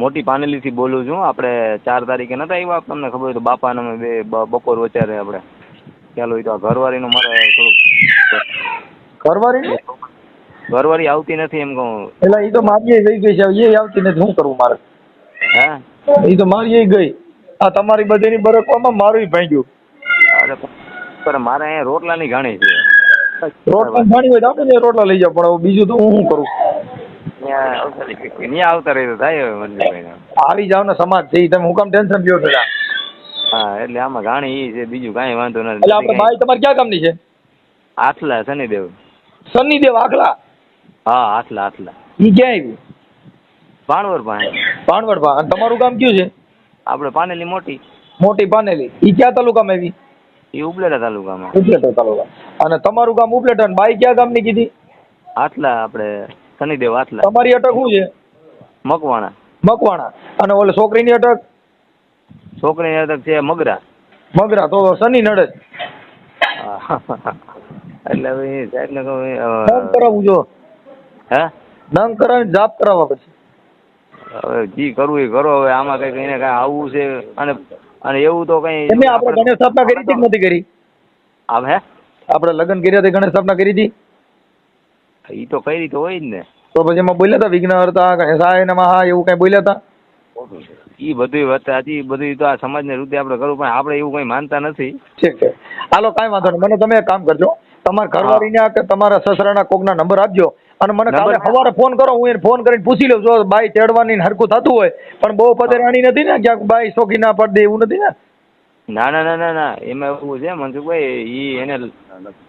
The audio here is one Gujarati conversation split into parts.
મોટી પાનેલીથી બોલું છું. આપણે ચાર તારીખે નતા આવ્યા. તમને ખબર હોય તો બાપાને અમે બે બપોર વચ્ચે આપણે ખ્યાલ હોય તો આ ઘરવાળીનું મારે થોડુંક ઘરવાળી ઘરવાળી આવતી નથી એમ કહું. એટલે એ તો મારી ગઈ ગઈ છે. એ આવતી નથી. શું કરવું મારે? હે? એ તો મારી ગઈ. આ તમારી બધીની બરકવામાં મારું ભાંગ્યું. અરે પણ મારે અહીંયા રોટલાની ઘાણી છે. રોટલા ઘાણી હોય તો આપણે રોટલા લઈ જાવ પણ બીજું તો હું શું કરું? ત્યાં આવતા રહી તો થાય હવે આવી જાવ ને. સમાજ છે તમે હું કામ ટેન્શન લ્યો છો હા એટલે આમાં ઘાણી ઈ છે બીજું કાંઈ વાંધો એટલે આપણે ભાઈ તમારે ક્યાં કામની છે? આટલા શનિદેવ. શનિદેવ આખલા? હા આટલા આટલા ઈ ક્યાં આવ્યું ભાણવર પાસે. ભાણવડ ભા અને તમારું ગામ કયું છે? આપણે પાનેલી મોટી. મોટી પાનેલી. ઈ ક્યાં તાલુકામાં આવી એ ઉપલેટા તાલુકામાં. ઉપલેટા તાલુકા અને તમારું ગામ ઉપલેટા અને બાઈ ક્યાં ગામની કીધી? આટલા આપણે શનિદેવ આટલા. તમારી અટક શું છે? મકવાણા. મકવાણા. અને ઓલે છોકરીની અટક? છોકરીની અટક છે મગરા. મગરા તો શનિ નડે. એટલે હવે સાહેબ ને કહું નંગ અ, જો. હે? નંગ કરાવી જાપ કરાવવા પછી હવે જી કરવું એ કરો હવે આમાં કઈ કઈને કઈ આવવું છે અને અને એવું તો કઈ આપણે ગણેશ સ્થાપના કરી હતી નથી કરી? આમ હે? આપણે લગ્ન કર્યા તે ગણેશ સ્થાપના કરી હતી? ઈ તો કઈ રીતે હોય જ ને. તો પછી એમાં બોલ્યા હતા વિઘ્ન હતા ગણેશાય નમઃ એવું કઈ બોલ્યા હતા ઈ બધું વાત સાચી બધું તો આ સમાજને રૂપે આપણે કરવું પણ આપણે એવું કઈ માનતા નથી. ઠીક છે. હાલો કાંઈ વાંધો નહીં. મને તમે એક કામ કરજો. તમારા ઘરવાળીના કે તમારા સસરાના કોકના નંબર આપજો. અને મને કાલે સવારે ફોન કરો હું એને ફોન કરીને પૂછી લઉં. જો બાઈ તેડવાની હરકું થતું હોય પણ બહુ પતેરાણી નથી ને ક્યાંક બાઈ શોખી ના પડ દે એવું નથી ને? ના ના ના ના ના. એમાં એવું છે મનસુખભાઈ ઈ એને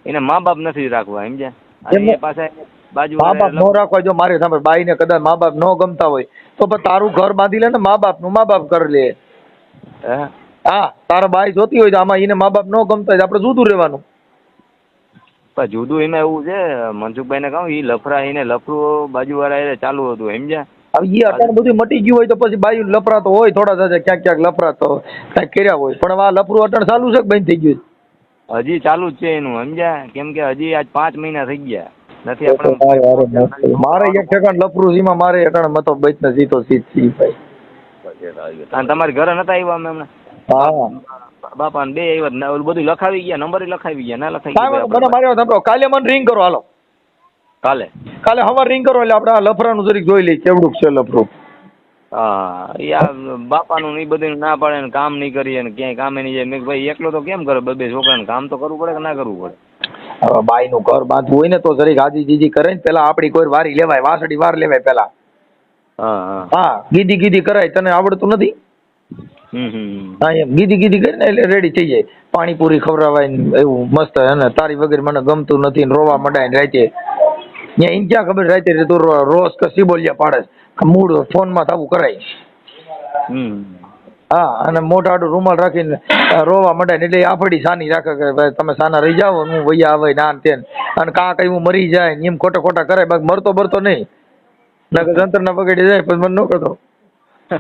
એને મા બાપ નથી રાખવા સમજ્યા? અને એમને- બાજુ મા બાપ નો રાખવા જો મારે સાંભળ બાઈને કદાચ મા બાપ નો ગમતા હોય તો તારું ઘર બાંધી લે ને મા બાપનું મા બાપ કરી લે. હે? તારા બાઈ જોતી હોય તો આમાં એને મા બાપ નો ગમતા હોય આપણે જુદું રહેવાનું. પણ જુદું એમાં એવું છે મનસુખભાઈ ને કહું એ લફરા એને લફરું બાજુ વાળા ચાલુ હતું સમજ્યા? હવે એ અત્યારે બધું મટી ગયું હોય તો પછી બાઈ લફરા તો હોય થોડા થશે ક્યાંક ક્યાંક લફરા તો ક્યાંક કર્યા હોય પણ આ લફરું અટણ ચાલુ છે કે બંધ થઈ ગયું હજી ચાલુ જ છે એનું સમજ્યા? કેમ કે હજી આજ પાંચ મહિના થઈ ગયા. નથી આપણે મારે. મારે એક ઠેકાણ છે મારે અટાણ મતો બચ ને જીતો સીત સી ભાઈ. અને તમારી ઘરે નતા આવ્યા અમે હમણાં? હા. બાપા ને બે આવ્યા બધું લખાવી ગયા નંબર લખાવી ગયા ના લખાવી ગયા મને સાંભળો. કાલે મને રિંગ કરો હાલો. કાલે? કાલે સવાર રિંગ કરો એટલે આપણે લફરાનું જરીક જોઈ લઈએ. કેવડું છે લફરું? હા એ આ બાપાનું ને બધું ના પાડે ને કામ નહીં કરીએ ને ક્યાંય કામે નહીં જાય. મેં ભાઈ એકલો તો કેમ કરે બે છોકરા છોકરાને? કામ તો કરવું પડે કે ના કરવું પડે? હવે બાઈનું ઘર બાંધવું હોય ને તો જરીક હાજી જીજી કરે ને પેલા આપણી કોઈ વારી લેવાય વાસડી વાર લેવાય પેલા. હા હા. ગીધી ગીધી કરાય તને આવડતું નથી? હા એમ ગીધી ગીધી કરીને એટલે રેડી થઈ જાય. પાણીપુરી ખવડાવાય ને એવું મસ્ત અને તારી વગર મને ગમતું નથી ને રોવા મડાય ને રાતે. ત્યાં ઇન ક્યાં ખબર રાતે તું રો- રોજ કે સિબોલિયા પાડે. મૂળ ફોનમાં થવું કરાય. હમ. હા અને મોટા આડું રૂમાલ રાખીને રોવા માંડે એટલે આફડી સાની રાખે કે ભાઈ તમે સાના રહી જાઓ હું વૈયા આવે ના ને તેન. અને કા કઈ હું મરી જાય એમ ખોટા ખોટા કરે બાકી મરતો બરતો નહીં. નકર જંતર ના બગડી જાય પછી મને ન કરતો.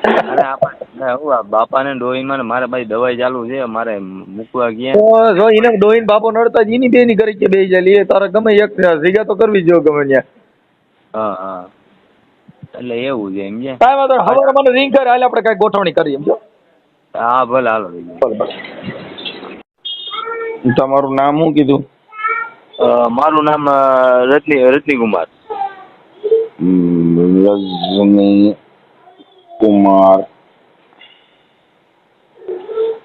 બાપા બાપાને ડોહીમાં મારે ભાઈ દવાઈ ચાલુ છે મારે મૂકવા ગયા. જો એને ડોહીન બાપો નડતા જ એની બેની કરી કે બે જાય એ તારે ગમે એક જગ્યા તો કરવી જો ગમે ત્યાં. હા હા. એટલે એવું છે એમ છે? કાંઈ વાંધો. હવારે મને રિંગ કરે હાલે આપણે કાંઈ ગોઠવણી કરીએ એમ જો. હા ભલે હાલો ભલે ભલે તમારું નામ શું કીધું? મારું નામ રજની રજની કુમાર. રજની કુમાર.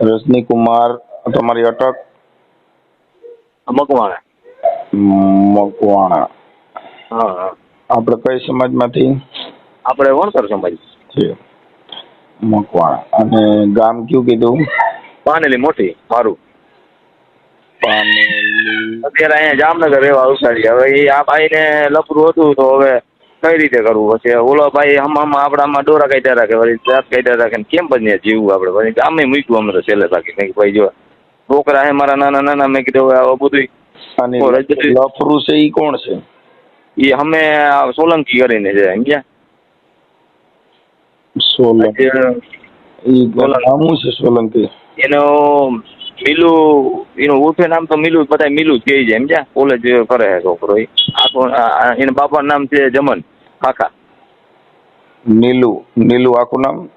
રજની કુમાર તમારી અટક? મકવાણા. મકવાણા. હા હા. આપણે કઈ સમાજમાંથી? આપણે વણકર સમાજ છે મકવાણા. અને ગામ કયું કીધું? પાનેલી મોટી મારું પાનેલી. અત્યારે અહીંયા જામનગર રહેવા ઉતારી હવે એ આ ભાઈને લફરું હતું તો હવે કઈ રીતે કરવું? પછી ઓલો ભાઈ આમાં આપણામાં દોરા કાઢ્યા રાખે વળી દાંત કાઢ્યા રાખે ને કેમ બને જીવવું આપણે? પછી ગામે મૂક્યું અમને તો છેલ્લે બાકી નહીં ભાઈ જો છોકરા હે મારા નાના નાના. મેં કીધું હવે આ બધું અને લફરું છે એ કોણ છે? એ અમે સોલંકી કરીને છે સમજ્યા? સોલંકી. નામું છે સોલંકી? એનો મિલુ એનું ઉર્ફે નામ તો મિલુ બધા મિલુ જ કહે છે સમજ્યા? કોલેજ કરે છે છોકરો એ. એના બાપાનું નામ છે જમન કાકા. નીલુ નીલુ આખું નામ?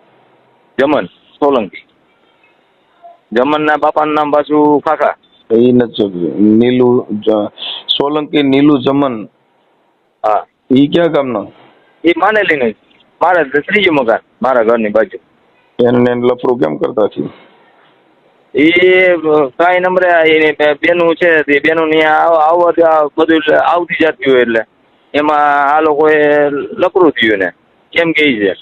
જમન સોલંકી. જમનના બાપાનું નામ પાછું કાકા. એ નથી જોયું. નીલુ સોલંકી નીલુ જમન. હા. ઈ ક્યાં ગામનો? એ માનેલી નહીં મારા ત્રીજું મકાન મારા ઘરની બાજુ. એને લફરું કેમ કરતા થયું એ કાંઈ નંબરે એની બે- બેનું છે તે બેનું ની આવવા બધું આવતી જતી હોય એટલે. એમાં આ લોકોએ લકડું થયું ને કેમ કહે છે.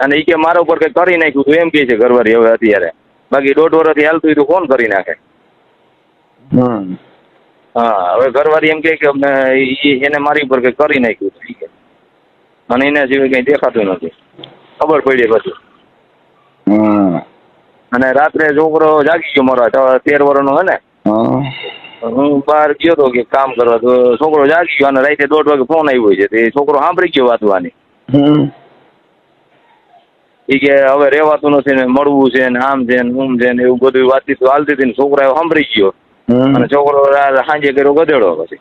અને એ કે મારા ઉપર કંઈ કરી નાખ્યું તું એમ કહે છે ઘરવાળી હવે અત્યારે. બાકી દોઢ વર્ષથી હાલતું હોય તો કોણ કરી નાખે? હમ. હા હવે ઘરવાળી એમ કે અમને એને મારી ઉપર કંઈ કરી નાખ્યું હતું અને એના સિવાય કઈ દેખાતું નથી. ખબર પડી પછી. હમ અને રાત્રે છોકરો જાગી ગયો મારા તેર વર્ષનો હે ને. હું. બહાર ગયો તો કે કામ કરવા તો છોકરો જાગી ગયો અને રાતે દોઢ વાગે ફોન આવ્યો છે તે છોકરો સાંભળી ગયો વાતવાની એ કે હવે રહેવાતું નથી ને મળવું છે ને આમ છે ને ઊમ છે ને એવું બધું વાતચીત હાલતી હતી ને છોકરા સાંભળી ગયો. અને છોકરો સાંજે કર્યો ગધેડો પછી.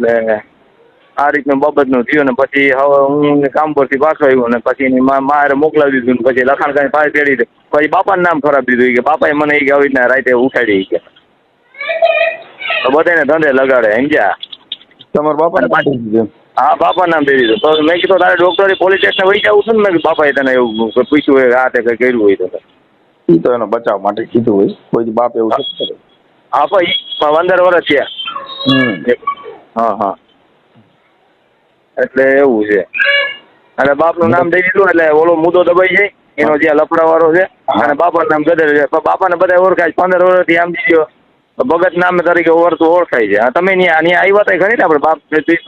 એટલે આ રીતનું બાબતનું થયું ને પછી હવે હું કામ પરથી પાછો આવ્યો ને પછી એની મા મારે મોકલાવી દીધું ને પછી લખાણ કાંઈ પાસે તેડી દે. પછી બાપાનું નામ ખરાબ દીધું કે બાપાએ મને એ કે આવી રીતના રાતે ઉઠાડી કે. તો બધાને ધંધે લગાડે સમજ્યા? તમારા બાપાને પાડી દીધું હા બાપા નામ દે દીધું. તો મેં કીધું તારે ડોક્ટરે પોલીસ સ્ટેશન વહી જવું છે ને? મેં બાપાએ તને એવું પૂછ્યું હોય કે આ તે કંઈ કર્યું હોય તો એ તો એનો બચાવ માટે કીધું હોય. કોઈ બાપ એવું હા ભાઈ પંદર વર્ષ થયા. હમ. હા હા. એટલે એવું છે. અને બાપનું નામ દઈ દીધું એટલે ઓલો મુદ્દો દબાઈ જાય એનો જે લફડાવાળો છે અને બાપાનું નામ ગદર છે. પણ બાપાને બધા ઓળખાય પંદર વર્ષથી આમ દીધો. ભગત નામ તરીકે ઓળતું ઓળખાય છે. તમે ત્યાં ત્યાં આવ્યા હતા ખરી ને આપણે બાપ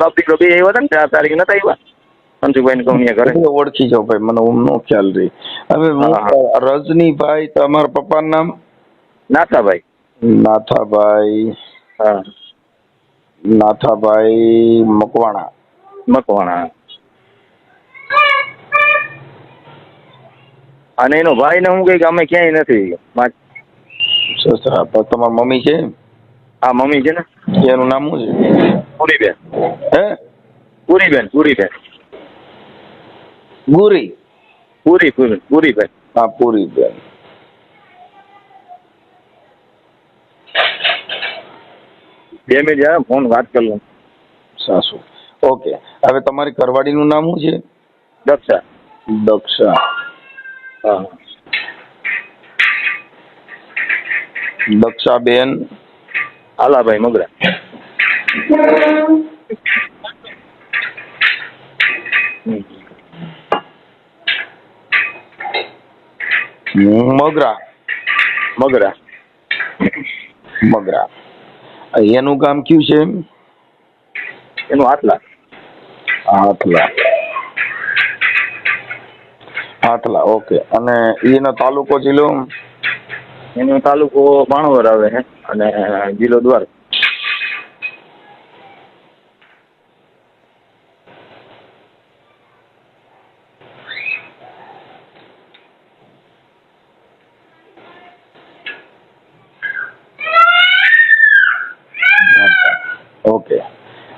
બાપ દીકરો બે આવ્યા હતા ને ચાર તારીખે નતા આવ્યા કહું ઘરે. ઓળખી જાવ ભાઈ મને નો ખ્યાલ રહી. હવે રજનીભાઈ તમારા પપ્પાનું નામ? નાથાભાઈ. નાથાભાઈ. હા. નાથાભાઈ મકવાણા. મકવાણા. અને એનો ભાઈ ને હું કઈ અમે ક્યાંય નથી. તમારા મમ્મી છે? આ મમ્મી છે ને? એનું નામ શું છે? પૂરીબેન. હે? પૂરીબેન પૂરીબેન. ગુરી પૂરી પૂરી પૂરીબેન. હા પૂરી બેન બે મિનિટ ફોન વાત કરી લઉં સાસુ. ઓકે. હવે તમારી કરવાડીનું નામ શું છે? દક્ષા. દક્ષા. હા. દક્ષાબેન. આલાભાઈ મગરા. મગરા. મગરા. મગરા. એનું ગામ કયું છે એનું આટલા. હાથલા. હાથલા, ઓકે. અને એનો તાલુકો જિલ્લો એનો તાલુકો ભાણવર આવે છે અને જિલ્લો દ્વાર.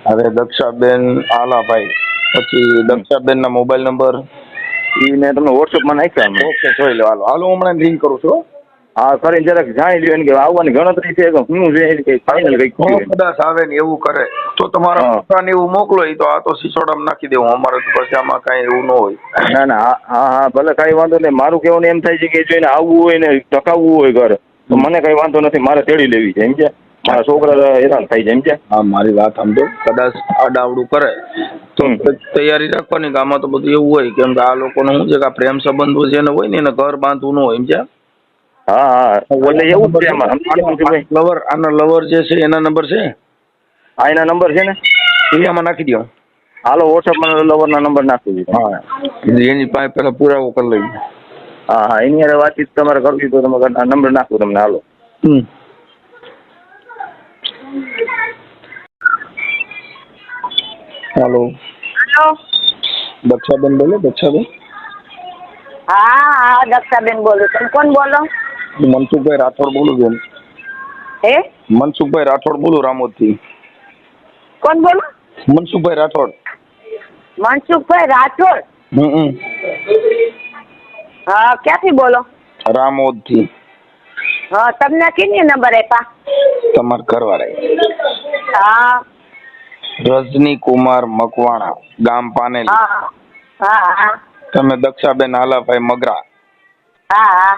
હવે દક્ષાબેન આલાભાઈ. પછી દક્ષાબેન ના મોબાઈલ નંબર? એ મેં તમને વોટ્સઅપમાં નાખ્યા ઓકે જોઈ લો. હાલો હાલો હમણાં રિંગ કરું છું હા. કરીને જરાક જાણી લ્યો કે આવવાની ગણતરી છે કે હું છે કંઈ ફાઇનલ કંઈક કદાચ આવે ને એવું કરે. તો તમારા પોતાને એવું મોકલો ઈ તો આ તો સિસોડામાં નાખી દેવું. અમારે તો પછી આમાં કાંઈ એવું ન હોય. ના ના હા હા ભલે કાંઈ વાંધો નહીં. મારું કહેવાનું એમ થાય છે કે જોઈને આવવું હોય ને ટકાવવું હોય ઘર તો મને કાંઈ વાંધો નથી મારે તેડી લેવી છે સમજ્યા મારા છોકરા હેરાન છે સમજ્યા હા મારી વાત સમજો કદાચ આડાવડું કરે તો તૈયારી રાખવાની કે આમાં તો બધું એવું હોય કેમ કે આ લોકોને શું છે કે પ્રેમ સંબંધો છે ને હોય ને એને ઘર બાંધવું ન હોય સમજ્યા હા હા. એટલે એવું છે એમાં? લવર આના લવર જે છે એના નંબર છે? આ એના નંબર છે ને? એ આમાં નાખી દો હાલો વોટ્સઅપ લવર લવરના નંબર નાખી દીધો હા. એની પાસે પેલા પુરાવો કરી લઈ હા હા. એની હારે વાતચીત તમારે કરવી તો તમે નંબર નાખું તમને. હાલો. હમ. હાલો. હેલો. દક્ષાબેન બોલો? દક્ષાબેન? હા હા દક્ષાબેન બોલો તમે કોણ બોલો? મનસુખભાઈ રાઠોડ બોલું છું. હે? મનસુખભાઈ રાઠોડ બોલું રામોદથી. કોણ બોલો? મનસુખભાઈ રાઠોડ. મનસુખભાઈ રાઠોડ? હમ હમ. હા ક્યાંથી બોલો? રામોદથી. હા તમને કેની નંબર આપ્યા? તમારા ઘરવાળા હા. રજની કુમાર મકવાણા ગામ પાનેલી. હા તમે દક્ષાબેન હાલાભાઈ મગરા. હા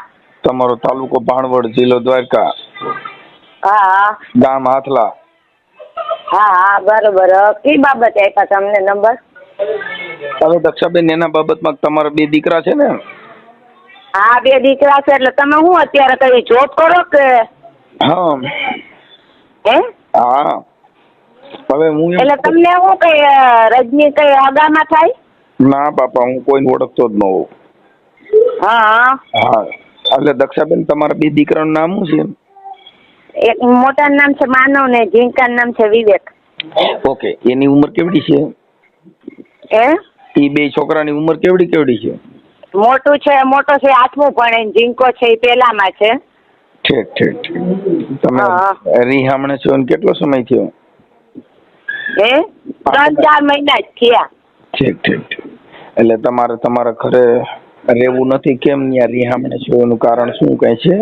તમારો તાલુકો ભાણવડ જિલ્લો દ્વારકા. હા હા. ગામ હાથલા. હા હા બરોબર. કઈ બાબતે આપ્યા તમને નંબર? હવે દક્ષાબેન એના બાબતમાં તમારા બે દીકરા છે ને? હા બે દીકરા છે. એટલે તમે હું અત્યારે કઈ જોબ કરો કે? હા. હે હા. હવે હું એટલે તમને શું કઈ રજની કઈ આગામાં થાય? ના બાપા હું કોઈને ઓળખતો જ ન હોઉં. હા. હા. એટલે દક્ષાબેન તમારા બે દીકરાનું નામ શું એક મોટા નામ છે માનવ ને જીંકા નામ છે વિવેક. ઓકે એની ઉંમર કેવડી છે? એ એ બે છોકરાની ઉંમર કેવડી કેવડી છે? મોટું છે મોટો છે આઠમું ભણે જીંકો છે એ પેલામાં છે. ઠીક ઠીક ઠીક તમે. રીહામણે છો ને કેટલો સમય થયો? હે? ત્રણ ચાર મહિના જ થયા. ઠીક ઠીક ઠીક એટલે તમારે તમારા ઘરે રહેવું નથી કેમ ત્યાં રીહામણે છો એનું કારણ શું કઈ છે?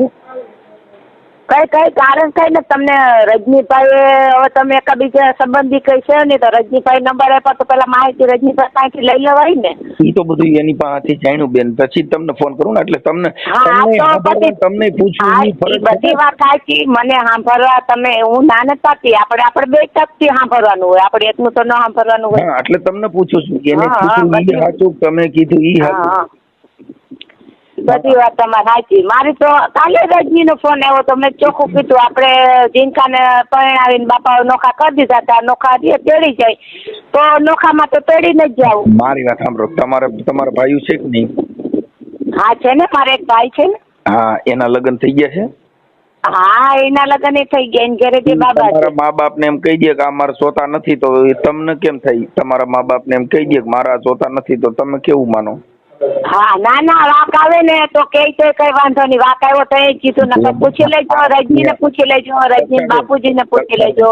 કઈ કઈ કારણ કઈ ને તમને રજનીભાઈ હવે તમે એકાબીજા સંબંધી કઈ છે ને તો રજનીભાઈ નંબર આપ્યો તો પેલા માહિતી રજનીભાઈ પાસેથી લઈ લેવાય ને. એ તો બધું એની પાસેથી જાણ્યું બેન. પછી તમને ફોન કરું ને એટલે તમને તમને તમને પૂછવું બધી વાત સાચી મને સાંભળવા તમે હું ના નથી આપણે આપણે બે ટકથી સાંભળવાનું હોય. આપણે એકનું તો ન સાંભળવાનું હોય. એટલે તમને પૂછું છું. કે એને સાચું તમે કીધું ઈ સાચું હા. બધી વાત તમારી સાચી. મારી તો કાલે રજનીનો ફોન આવ્યો તો મેં ચોખ્ખું કીધું આપણે જીંકાને પરણાવીને બાપા નોખા કરી દીધા હતા નોખા જે તેડી જાય. તો નોખામાં તો તેડીને જ જાવું મારી વાત સાંભળો તમારે તમારા ભાઈ છે કે નહીં? હા છે ને મારે એક ભાઈ છે ને. હા એના લગ્ન થઈ ગયા છે? હા એના લગ્ન થઈ ગયા એને ઘરે જે બાબા તમારા મા બાપ ને એમ કહી દે કે આ મારા જોતા નથી તો તમને કેમ થઈ તમારા મા બાપ ને એમ કહી દે કે મારા સોતા નથી તો તમે કેવું માનો? હા ના ના વાક આવે ને તો કે તો કઈ વાંધો નહીં. વાક આવ્યો તો એ કીધું ને પૂછી લેજો રજનીને પૂછી લેજો રજની બાપુજીને પૂછી લેજો.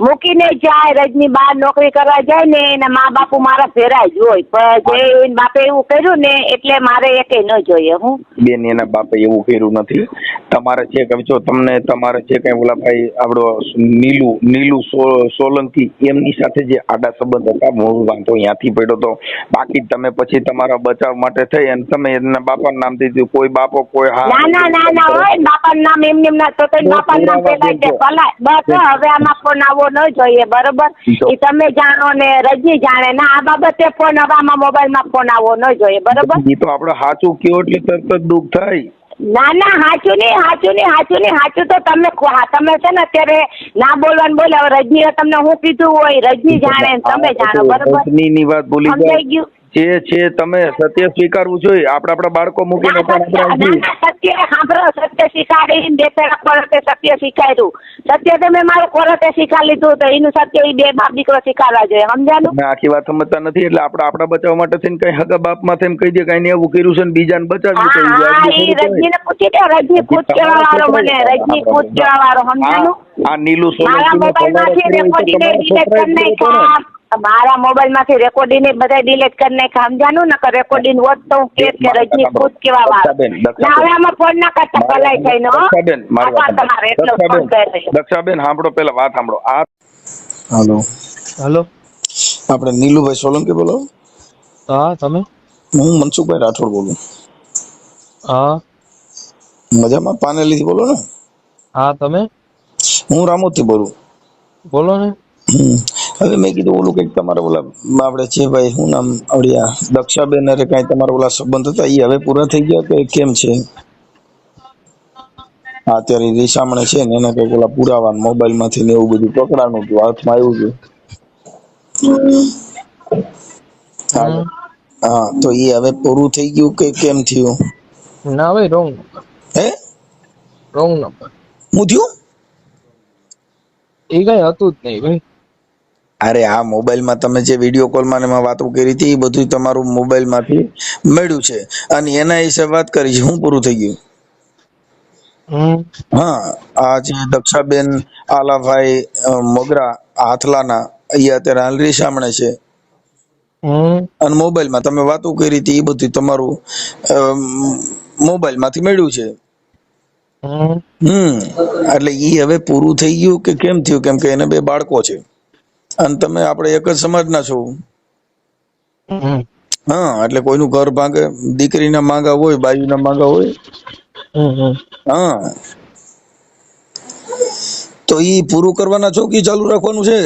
મૂકીને જાય રજની બહાર નોકરી કરવા જાય ને એના મા બાપુ મારા ફેરા જ હોય. પણ જે બાપે એવું કર્યું ને એટલે મારે એકે ન જોઈએ હું. બેન એના બાપે એવું કર્યું નથી. તમારે જે કઈ જો તમને તમારે જે કઈ ઓલા ભાઈ આપડો નીલુ નીલુ સોલંકી એમની સાથે જે આડા સંબંધ હતા મૂળ વાંધો ત્યાંથી પડ્યો તો બાકી તમે પછી તમારા બચાવ માટે થઈ અને તમે એના બાપાનું નામ દીધું. કોઈ બાપો કોઈ હા. ના ના ના ના હોય બાપાનું નામ એમ એમ ના તો કઈ બાપાનું નામ પેલા તે ભલા. બસ હવે આમાં ફોન આવવો ન જોઈએ બરોબર? એ તમે જાણો ને રજી જાણે. ના આ બાબતે ફોન હવે આમાં મોબાઈલમાં ફોન આવવો ન જોઈએ બરોબર? એ તો આપણે સાચું કયો એટલે તરત જ દુઃખ થાય. ના ના હાચું નહીં હાચું નહીં હાચું નહીં હાચું તો તમે હા, તમે છે ને અત્યારે ના બોલવાનું બોલે હવે રજનીએ તમને હું કીધું હોય રજની જાણે તમે જાણો બરોબર? ની વાત ભૂલી ગયું? જે છે તમે સત્ય સ્વીકારવું જોઈએ. આપણે આપણા બાળકો મૂકીને પણ સત્ય- સાંભળો સત્ય સ્વીકારીને બે પેલા કોરતે સત્ય સ્વીકાર્યું. સત્ય તમે મારું કોરતે સ્વીકાર લીધું તો એનું સત્ય એ બે બાપ દીકરો સ્વીકારવા જોઈએ. સમજાનું આખી વાત સમજતા નથી એટલે આપણે આપણા બચાવ માટે થઈને કઈ હગા બાપમાં થઈને કહી દે કઈ એવું કર્યું છે ને બીજાને ઈ થોડું કહેવાય. રજનીને પૂછી દે રજની પૂછ કેવા વાળો મને રજની પૂછ કેવા વાળો સમજાનું આ- નીલુ મારા મોબાઈલમાંથી રેકોર્ડિંગ ડિલીટ કરી નાખ્યા મારા મોબાઈલમાંથી રેકોર્ડિંગ બધા ડિલીટ કરી નાખ્યા. સમજાનું ને રેકોર્ડિંગ હોત તો હું કે કે રજની ખુદ કેવા દક્ષાબેન. ના હવે આમાં ફોન ના કરતા ભલાઈ થઈને વાત તમારે એટલો ફોન કરી દક્ષાબેન સાંભળો પેલા વાત સાંભળો. આ હાલો. હાલો. આપણે નીલુભાઈ સોલંકી બોલો. હા તમે? હું મનસુખભાઈ રાઠોડ બોલું. હા. મજામાં? પાનેલીથી બોલો ને? હા તમે? હું રામોદથી બોલું. બોલો ને. હવે મેં કીધું ઓલું કંઈક તમારા ઓલા આપણે છે ભાઈ હું નામ? આવડ્યા દક્ષાબેન અરે કઈ તમારા ઓલા સંબંધ હતા? એ હવે પૂરા થઈ ગયા કે કેમ છે? અત્યારે રીસામણે છે ને એના કંઈક ઓલા પુરાવા મોબાઈલમાંથી ને એવું બધું પકડાનું હતું હાથમાં આવ્યું છે હા હા તો એ હવે પૂરું થઈ ગયું કે કેમ થયું? ના ભાઈ રોંગ હે? Wrong number. હું થયું? એ કઈ હતું જ નહીં ભાઈ. અરે આ મોબાઈલમાં તમે જે વીડિયો કોલમાં એમાં વાતો કરી હતી એ બધું તમારું મોબાઈલમાંથી મળ્યું છે. અને એના વિશે વાત કરી છે હું પૂરું થઈ ગયું. હા આ જે દક્ષાબેન આલાભાઈ મોગરા હાથલાના એ અત્યારે હાલરી સામણે છે. અને મોબાઈલમાં તમે વાતો કરી હતી એ બધું તમારું મોબાઈલમાંથી મળ્યું છે. હમ. હમ એટલે ઈ હવે પૂરું થઈ ગયું કે કેમ થયું? કેમ કે એને બે બાળકો છે. અને તમે આપણે એક જ સમાજના છો. હા એટલે કોઈનું ઘર ભાંગે દીકરીના માંગા હોય બાયુના માંગા હોય. હા. તો ઈ પૂરું કરવાના ચોકી ચાલુ રાખવાનું છે?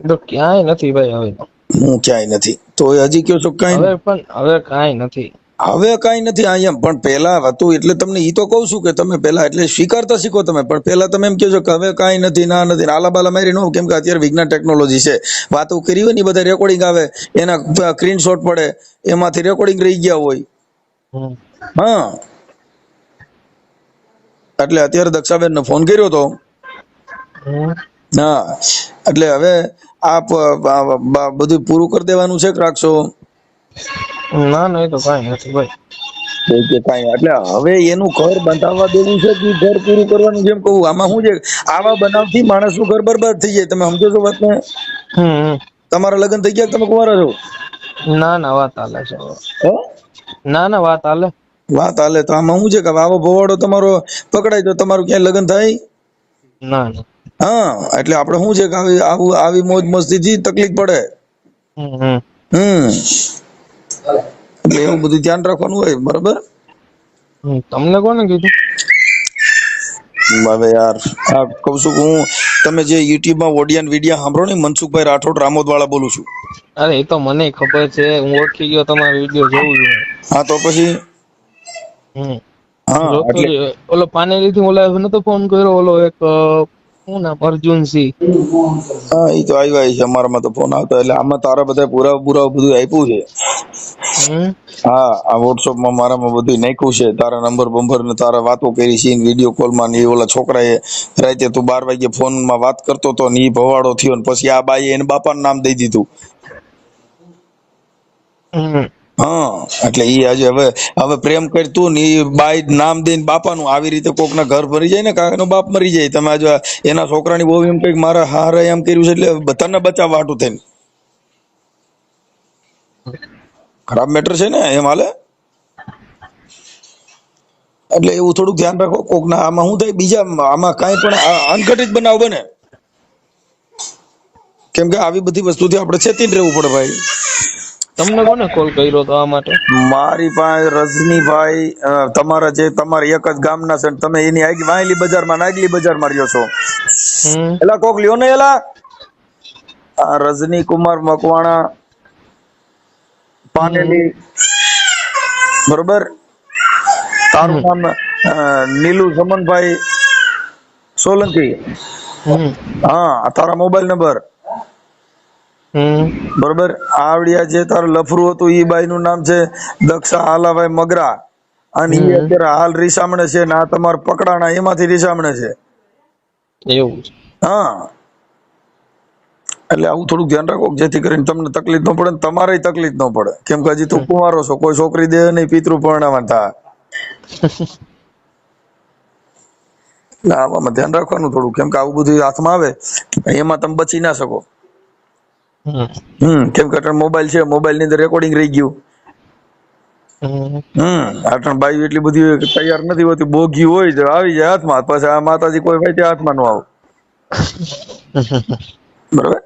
તો ક્યાંય નથી ભાઈ હવે. હું ક્યાંય નથી. તો એ હજી કયો છો કાંઈ હવે પણ હવે કાંઈ નથી. હવે કાંઈ નથી અહીંયા પણ પહેલા હતું એટલે તમને એ તો કહું છું કે તમે પહેલા એટલે સ્વીકારતા શીખો તમે પણ પહેલા તમે એમ કહેજો કે હવે કાંઈ નથી ના નથી આલા બાલા મારી ન કેમ કે અત્યારે વિજ્ઞાન ટેકનોલોજી છે. વાતો કરી હોય ને બધા રેકોર્ડિંગ આવે એના સ્ક્રીનશોટ પડે એમાંથી રેકોર્ડિંગ રહી ગયા હોય. હા. એટલે અત્યારે દક્ષાબેન ફોન કર્યો તો. હા. એટલે હવે આ પ- બ- બ- બધું પૂરું કરી દેવાનું છે કે રાખશો ના ના એ તો કાંઈ નથી ભાઈ. કે કાંઈ એટલે હવે એનું ઘર બંધાવવા દેવું છે કે ઘર પૂરું કરવાનું જેમ કહું? આમાં શું છે? આવા બનાવથી માણસનું ઘર બરબાદ થઈ જાય. તમે સમજો છો વાતને? હમ. તમારા લગ્ન થઈ ગયા તમે કુંવારા છો? ના ના વાત હાલે છે હે? ના ના વાત હાલે. વાત હાલે તો આમાં શું છે કે આવો ભવાડો તમારો પકડાય તો તમારું ક્યાંય લગ્ન થાય? ના ના. હા એટલે આપણે શું છે કે આવી આવું મોજ મસ્તીથી તકલીફ પડે? હમ. એટલે એવું બધું ધ્યાન રાખવાનું હોય બરાબર? તમને કોને કીધું? હવે યાર આ કહું છું હું તમે જે YouTube માં ઓડિયન વિડિયા સાંભળો ને મનસુખભાઈ રાઠોડ રામોદ વાળા બોલું છું. અરે એ તો મને ખબર છે હું ઓળખી ગયો તમારો વીડિયો જોઉં છું. હા તો પછી? હમ. હા એટલે ઓલો પાનેલી થી ઓલા નતો ફોન કર્યો ઓલો એક શું નામ અર્જુનસિંહ? હા એ તો આવ્યા છે અમારામાં તો ફોન આવતો એટલે આમાં તારા બધા પૂરા પૂરા બધું આપ્યું છે. હા આ વોટ્સઅપમાં મારામાં બધું નાખ્યું છે. તારા નંબર બંબર ને તારા વાતો કરી છે વીડિયો કોલમાં ને ઓલા છોકરાએ રાતે તું બાર વાગે ફોનમાં વાત કરતો તો ને ઈ ભવાડો થયો ને પછી આ બાઈએ એને બાપાનું નામ દઈ દીધું. હા એટલે ઈ આજે હવે હવે પ્રેમ કરતું ને ઈ બાઈ નામ દઈને બાપાનું આવી રીતે કોકના ઘર ભરી જાય ને કાકાનો બાપ મરી જાય. તમે આજે એના છોકરાની બહુ એમ કંઈક મારા હારે એમ કર્યું છે એટલે બધાને બચાવવા હાટું થઈને. ખરાબ મેટર છે ને એમ હાલે? એટલે એવું થોડુંક ધ્યાન રાખો કોકના આમાં શું થાય બીજા આમાં કાંઈ પણ અનઘટિત બનાવ બને. કેમ કે આવી બધી વસ્તુથી આપણે છેતી રહેવું પડે ભાઈ. તમને કોને કોલ કર્યો તો આ માટે? મારી પાસે રજનીભાઈ તમારા જે તમારા એક જ ગામના છે તમે એની વાયલી બજારમાં નાગલી આગલી બજારમાં રહ્યો છો. એલા કોક લ્યો ને એલા? રજની કુમાર મકવાણા પાનેલી. બરોબર? તારું નામ નીલુ સમનભાઈ સોલંકી. હા તારા મોબાઈલ નંબર. બરોબર? આવડિયા જે તારું લફરું હતું ઈ બાઈ નું નામ છે દક્ષા હાલાભાઈ મગરા. અને ઈ અત્યારે હાલ રીસામણે છે ને આ તમારા પકડાણા એમાંથી રીસામણે છે. એવું હા. એટલે આવું થોડુંક ધ્યાન રાખો જેથી કરીને તમને તકલીફ ન પડે તમારે તકલીફ ન પડે. કેમ કે હજી તું કુંવારો છો કોઈ છોકરી દે નહીં પિતૃ પરણાવવા થા આવામાં ધ્યાન રાખવાનું થોડું કેમ કે આવું બધું હાથમાં આવે એમાં તમે બચી ના શકો. હમ. કેમ કે મોબાઈલ છે મોબાઈલની અંદર રેકોર્ડિંગ રહી ગયું. હમ. આટણ બાઈ એટલી બધી તૈયાર નથી હોતી બોગી હોય તો આવી જાય હાથમાં પછી આ માતાજી કોઈ ભાઈ ત્યાં હાથમાં ન આવે. બરોબર?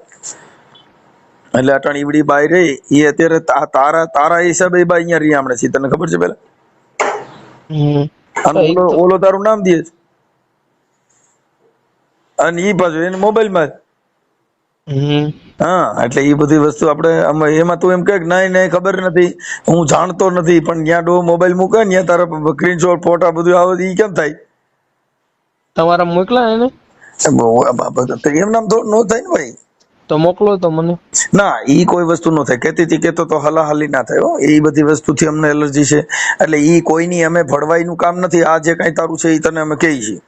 એટલે અટાણ ઈવડી બાઈ રહી એ અત્યારે તારા તારા હિસાબે બાઈ અહીંયા રહી હમણાં છે તને ખબર છે પેલા? ઓલો ઓલો તારું નામ દે અને ઈ પાછું એને મોબાઈલમાં હા એટલે એ બધી વસ્તુ આપણે એમાં તું એમ કે નહીં નહીં ખબર નથી. હું જાણતો નથી પણ ત્યાં ડો મોબાઈલ મૂકે ને ત્યાં તારા સ્ક્રીનશોટ ફોટા બધું આવે ઈ કેમ થાય? તમારા મોકલા એને? એ એમ નામ તો નો થાય ને ભાઈ. તો મોકલો તો મને. ના ઈ કોઈ વસ્તુ નો થાય. કેતી હતી કેતો તો હલાહલી ના થાય હો. એ બધી વસ્તુથી અમને એલર્જી છે. એટલે ઈ કોઈની અમે ભળવાઈનું કામ નથી. આ જે કઈ તારું છે એ તને અમે કહી છીએ.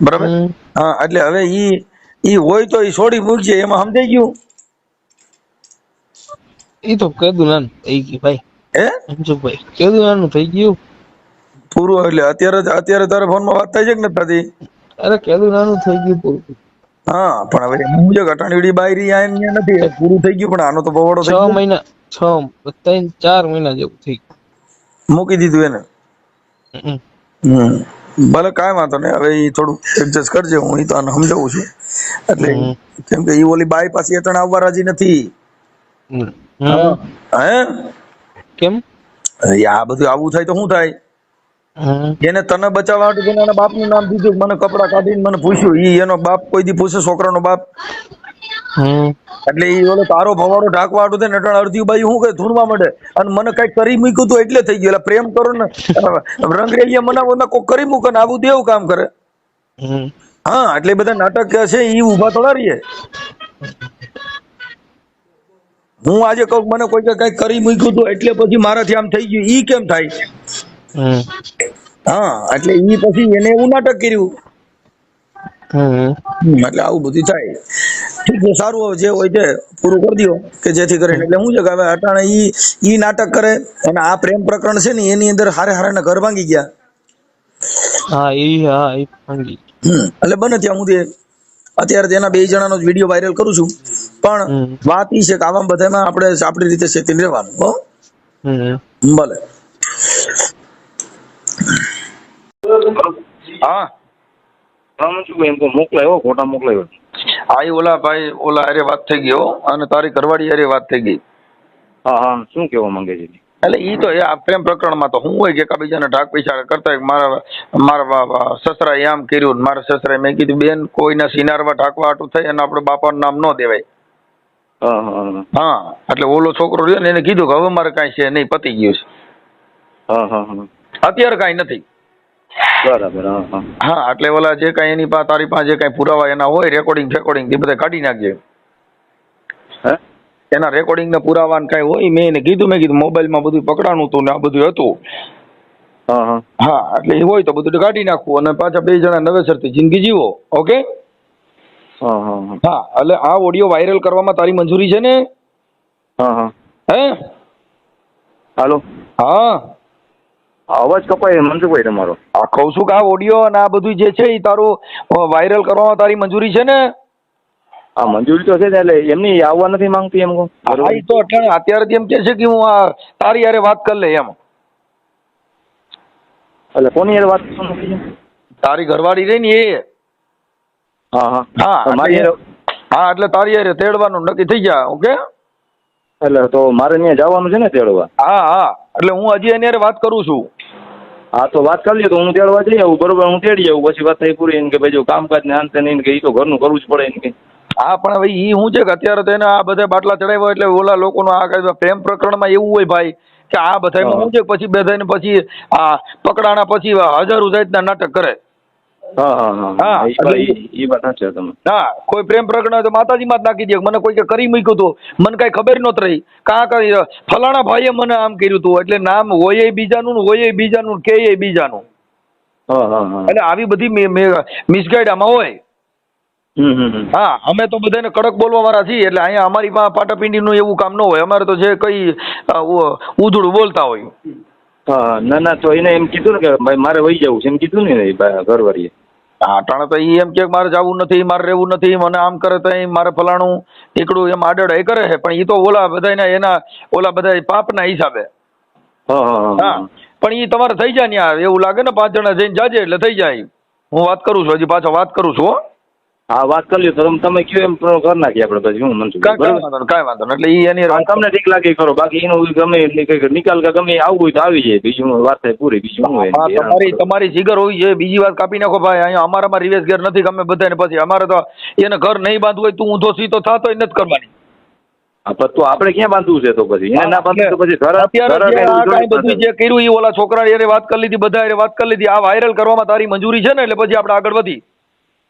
બરાબર? હા એટલે હવે ઈ ઈ હોય તો ઈ છોડી મૂકજે. એમાં સમજાઈ ગયું? ઈ તો કેદું નાનું થઈ ગયું ભાઈ. હે? મનસુખભાઈ કેદું નાનું થઈ ગયું. પૂરું એટલે અત્યારે અત્યારે તારે ફોનમાં વાત થાય છે કે નથી થતી? અરે કેદું નાનું થઈ ગયું પૂરું. હા પણ હવે હું જો ઘટાણીડી બાયરી આ નથી પૂરું થઈ ગયું પણ આનો તો બવાડો છ થઈ ગયો. મહિના છ ત્રણ ચાર મહિના જેવું થઈ મૂકી દીધું એને? હમ. ભલે કાંઈ વાંધો નહીં હવે એ થોડું એડજસ્ટ કરજે હું ઈ તો આને સમજાવું છું. એટલે કેમ કે ઈ ઓલી બાઈ પાછી અટણ આવવા રાજી નથી. હે. કેમ? આ બધું આવું થાય તો શું થાય. એને તને બચાવવા માટે તેને એના બાપનું નામ દીધું મને કપડા કાઢીને મને પૂછ્યું ઈ એનો બાપ કોઈ દી પૂછે છોકરાનો બાપ? એટલે ઈ ઓલો તારો ભવાડો ઢાંકવા હાટુ થઈને નટણ અડધી બાઈ હું કઈ ધૂણવા માંડે? અને મને કઈ કરી મૂક્યું તું એટલે થઈ ગયું. એટલે પ્રેમ કરો ને. રંગરેલિયા મનાવો ને કોઈ કરી મૂકે ને આવું દેવું કામ કરે. હા એટલે બધા નાટક છે ઈ ઊભા થોડા રહીએ. હું આજે કહું મને કોઈ કઈ કરી મૂક્યું તું એટલે પછી મારાથી આમ થઈ ગયું. ઈ કેમ થાય. હા. એટલે ઈ પછી એને એવું નાટક કર્યું. એટલે આવું બધું થાય. ઠીક છે સારું જે હોય તે પૂરું કરી દો કે જેથી કરીને એટલે હું છે કે હવે અટાણે ઈ ઈ નાટક કરે અને આ પ્રેમ પ્રકરણ છે ને એની અંદર હારે હારે ઘર ભાંગી ગયા. હા ઈ હા ઈ ભાંગી એટલે બને ત્યાં સુધી અત્યારે તેના બે જણાનો જ વીડિયો વાયરલ કરું છું. પણ વાત ઈ છે કે આવા બધામાં આપણે આપણી રીતે સેતી રહેવાનું હો. ભલે. હા. હા મનસુખભાઈ એમ તો મોકલાયો ફોટા મોકલાયો. આ ઈ ઓલા ભાઈ ઓલા અરે વાત થઈ ગયો હો અને તારી ઘરવાળી અરે વાત થઈ ગઈ. હા હા શું કહેવા માંગે છે એટલે એ તો એ આ પ્રેમ પ્રકરણમાં તો હું હોય કે એકાબીજાને ઢાક પૈસા કરતા હોય મારા મારા બા- આમ કર્યું મારા સસરાએ મેં કીધું બેન કોઈના સિનારવા ઢાકવા હાટું થાય અને આપણે બાપાનું નામ ન દેવાય. હા હા હા. હા એટલે ઓલો છોકરો રહ્યો ને એને કીધું કે હવે મારે કાંઈ છે નહીં પતી ગયું છે. હા હા હા. અત્યારે કાંઈ નથી. બરાબર હા હા. હા એટલે ઓલા જે કાંઈ એની પાસે તારી પાસે જે કાંઈ પુરાવા એના હોય રેકોર્ડિંગ ફેકોર્ડિંગ એ બધા કાઢી નાખજે. હે? એના રેકોર્ડિંગ ને પુરાવા ને કાંઈ હોય મેં એને કીધું મેં કીધું મોબાઈલમાં બધું પકડાણું હતું ને આ બધું હતું. હા હા. હા એટલે એ હોય તો બધું કાઢી નાખવું અને પાછા બે જણા નવેસરથી જિંદગી જીવો ઓકે? હા હા હા. એટલે આ ઓડિયો વાયરલ કરવામાં તારી મંજૂરી છે ને? હા હા. હે? હાલો. હા. અવાજ કપાય મનસુખભાઈ તમારો. આ કહું છું કે આ ઓડિયો અને આ બધું જે છે એ તારું વાયરલ કરવામાં તારી મંજૂરી છે ને? હા મંજૂરી તો છે ને એટલે એમની આવવા નથી માંગતી એમ કહું હા તો અટાણે અત્યારે એમ કે છે કે હું આ તારી હારે વાત કરી લે એમ. એટલે કોની યારે વાત કરવાનું તારી ઘરવાળી રહી ને એ. હા હા. હા મારી એટલે- હા એટલે તારી યારે તેડવાનું નક્કી થઈ જાય ઓકે? એટલે તો મારે ત્યાં જવાનું છે ને તેડવા? હા હા એટલે હું હજી એની વાત કરું છું. હા તો વાત કરી લ્યો તો હું તેડવા જઈ આવું બરોબર હું તેડી આવું પછી વાત થઈ પૂરી એને કે ભાઈ જો કામકાજ ને અંતે નહીં કે એ તો ઘરનું કરવું જ પડે એને કે. હા પણ હવે એ શું છે કે અત્યારે તો એને આ બધા બાટલા ચડાવ્યા એટલે ઓલા લોકોનો આ પ્રેમ પ્રકરણમાં એવું હોય ભાઈ કે આ બધામાં શું છે પછી બધાને પછી આ પકડાણા પછી હજારો જાતના નાટક કરે. હા કોઈ પ્રેમ પ્રકરણ હોય તો માતાજીમાં જ નાખી દે. મને કોઈ કરી મૂક્યું હતું મને કઈ ખબર નહોતી રહી. કાં કરી ફલાણા ભાઈએ મને આમ કર્યું હતું એટલે નામ હોય બીજાનું ને હોય બીજાનું કે બીજાનું. એટલે આવી બધી મિસગાઈડ આમાં હોય. હા અમે તો બધાને કડક બોલવા વાળા છીએ. એટલે અહીંયા અમારી પાસે પાટાપિંડીનું એવું કામ ન હોય. અમારે તો જે કઈ ઉધડું બોલતા હોય. ના ના તો એને એમ કીધું ને કે ભાઈ મારે વહી જવું છે. એમ કીધું ને ઘરવાળીએ. ટાણે તો એમ કે મારે જવું નથી મારે રહેવું નથી મને આમ કરે તો મારે ફલાણું એકડું એમ આડળ એ કરે છે. પણ ઈ તો ઓલા બધાયના એના ઓલા બધા પાપના હિસાબે. હા પણ એ તમારે થઈ જાય ને એવું લાગે ને પાંચ જણા જઈને જાજે એટલે થઈ જાય. હું વાત કરું છું હજી પાછો વાત કરું છું હો વાત કરી તો તમે- કયો એમ કરી નાખીએ આપણે પછી. હું મનસુખ કાંઈ વાંધો નહીં, કાંઈ વાંધો એટલે એ એની તમને ઠીક લાગે ખરો. બાકી એનું ગમે એટલે કંઈક નિકાલ કે ગમે આવું હોય તો આવી જાય. બીજું વાત થાય પૂરી બીજું હું તમારી તમારી જીગર હોવી જોઈએ. બીજી વાત કાપી નાખો ભાઈ. અહીંયા અમારામાં રિવેશ ઘેર નથી ગમે બધાને પછી. અમારે તો એને ઘર નહીં બાંધવું હોય તું ઊંધો સીધો થતો નથી કરવાની. તો આપણે ક્યાં બાંધવું છે તો પછી? એને ના બાંધવું તો પછી ઘર અત્યારે બધું જે કર્યું એ ઓલા છોકરા એને વાત કરી લીધી બધા એને વાત કરી લીધી. આ વાયરલ કરવામાં તારી મંજૂરી છે ને? એટલે પછી આપણે આગળ વધી.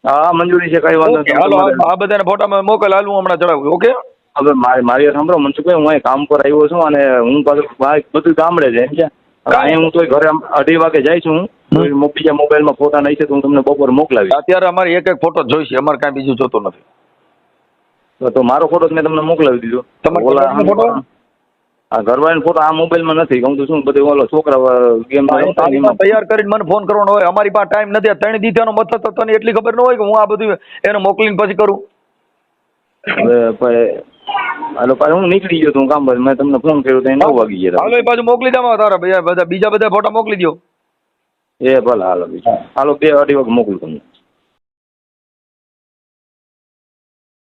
હા મંજૂરી છે કઈ વાંધો નહીં હાલો આ બધાને ફોટા મોકલ હાલ હમણાં ચડાવું ઓકે? હવે મારી મારી સાંભળો મનસુખભાઈ હું અહીં કામ પર આવ્યો છું અને હું પાછું બધું ગામડે છે અહીં હું તો ઘરે અઢી વાગે જાય છું બીજા મોબાઈલમાં ફોટા નહીં છે તો હું તમને બપોર મોકલાવી અત્યારે અમારે એક એક ફોટો જોઈશે અમારે કાંઈ બીજું જોતો નથી. તો- તો મારો ફોટો મેં તમને મોકલાવી દીધો. તમારો ફોટો? આ ઘરવાળાનો ફોટો આ મોબાઈલમાં નથી. હું તો શું બધું ઓલો છોકરા ગેમ તૈયાર કરીને મને ફોન કરવાનો હોય. અમારી પાસે ટાઈમ નથી. ત્રણ દીધાનો મતલબ તો તને એટલી ખબર ન હોય કે હું આ બધું એને મોકલીને પછી કરું? હાલો પાછું હું નીકળી ગયો તું કામ પર મેં તમને ફોન કર્યો તો નવ વાગી ગયા હાલો એ પાછું મોકલી દે તારા. બધા બીજા બધા ફોટા મોકલી દો એ ભલે હાલો બીજા. હાલો બે અઢી વાગે મોકલું તમને.